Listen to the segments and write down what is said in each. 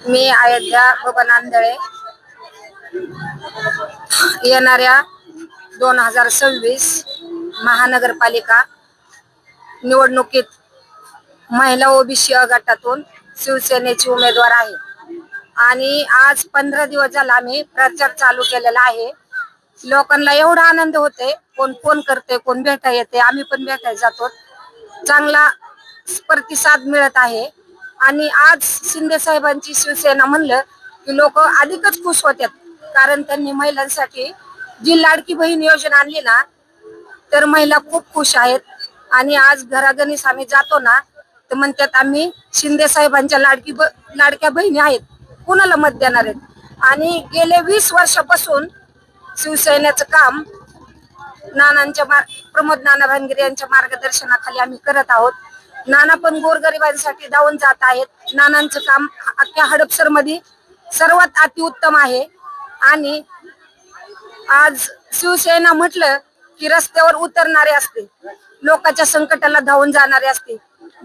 मी अयोध्या बबन आंधळे येणाऱ्या दोन हजार सव्वीस महानगरपालिका निवडणुकीत महिला ओबीसी गटातून शिवसेनेची उमेदवार आहे. आणि आज पंधरा दिवस झाला आम्ही प्रचार चालू केलेला आहे. लोकांना एवढा आनंद होते कोण फोन करते कोण भेटा येते आम्ही पण भेटायला जातो. चांगला प्रतिसाद मिळत आहे. आणि आज शिंदे साहेबांची शिवसेना म्हणलं की लोक अधिकच खुश होतात कारण त्यांनी महिलांसाठी जी लाडकी बहीण योजना आणली ना तर महिला खूप खुश आहेत. आणि आज घरागणीस आम्ही जातो ना तर म्हणतात आम्ही शिंदे साहेबांच्या लाडकी ब लाडक्या बहिणी आहेत. कुणाला मत देणार आहेत? आणि गेले वीस वर्षापासून शिवसेनेचं काम नानांच्या मार प्रमोद नाना भानगिरे यांच्या मार्गदर्शनाखाली आम्ही करत आहोत. नाना पण गोरगरिबांसाठी धावून जात आहेत. नानांचं काम अख्ख्या हडपसरमध्ये सर्वात अतिउत्तम आहे. आणि आज शिवसेना म्हटलं की रस्त्यावर उतरणारे असते. लोकांच्या संकटाला धावून जाणारे असते.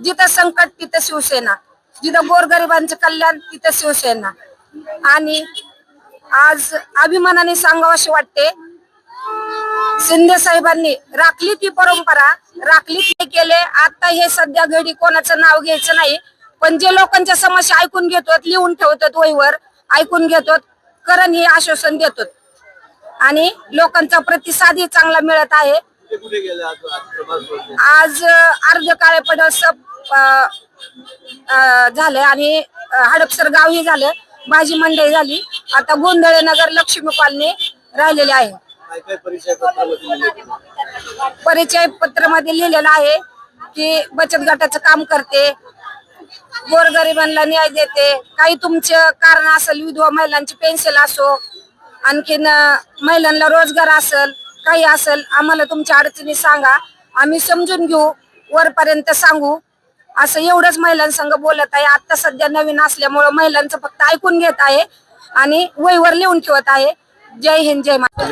जिथं संकट तिथं शिवसेना. जिथं गोरगरिबांचं कल्याण तिथं शिवसेना. आणि आज अभिमानाने सांगावं वाटते शिंदे साहेबांनी राखली ती परंपरा राखली ते केले. आता हे सध्या घडी कोणाचं नाव घ्यायचं नाही. पण जे लोकांच्या समस्या ऐकून घेतो लिहून ठेवतात वहीवर ऐकून घेतो करण हे आश्वासन देतो आणि लोकांचा प्रतिसादही चांगला मिळत आहे. आज अर्ध काळे पडळ सब झालं आणि हडपसर गाव ही झालं. भाजी मंडई झाली. आता गोंधळे नगर लक्ष्मी कॉलनी राहिलेले आहे. काय परिचय पत्रामध्ये परिचय पत्रमध्ये लिहिलेलं आहे की बचत गटाचं काम करते गोरगरिबांना न्याय देते काही तुमचं कारण असेल विधवा महिलांची पेन्शन असो आणखीन अं, महिलांना रोजगार असेल काही असेल आम्हाला तुमच्या अडचणी सांगा. आम्ही समजून घेऊ वरपर्यंत सांगू. असं एवढंच महिलांसंग बोलत आहे. आता सध्या नवीन असल्यामुळं महिलांचं फक्त ऐकून घेत आहे आणि वहीवर लिहून ठेवत आहे. जय हिंद जय माता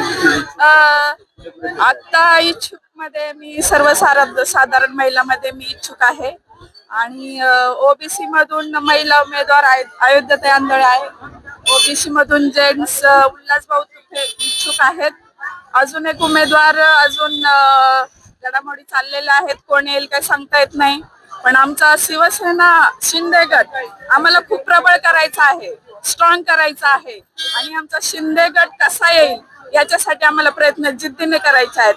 आता इच्छुकमध्ये मी सर्वसाधारण साधारण महिलामध्ये मी इच्छुक आहे. आणि ओबीसी मधून महिला उमेदवार आहेत अयोध्याताई आंधळे आहे. ओबीसी मधून जेंट्स उल्हासभाऊ तुफे इच्छुक आहेत. अजून एक उमेदवार अजून घडामोडी चाललेल्या आहेत. कोण येईल काही सांगता येत नाही. पण आमचा शिवसेना शिंदे गट आम्हाला खूप प्रबळ करायचा आहे. स्ट्रॉंग करायचा आहे. आणि आमचा शिंदे गट कसा येईल याच्यासाठी आम्हाला प्रयत्न जिद्दीने करायचे आहेत.